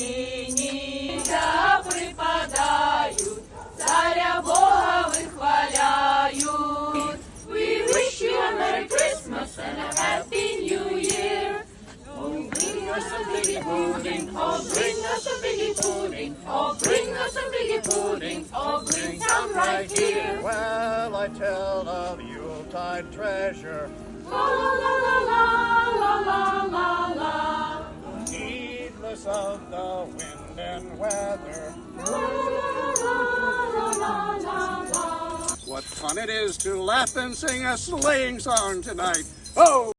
нині припадають, царя Бога вихваляють. We wish you a Merry Christmas and a Happy New Year. Oh, bring us a biggie pudding, oh, bring us a biggie pudding, oh, bring us a biggie pudding, oh, bring some right here. Well, I tell of Yuletide treasure, La la la la la Heedless of the wind and weather. What fun it is to laugh and sing a sleighing song tonight! Oh!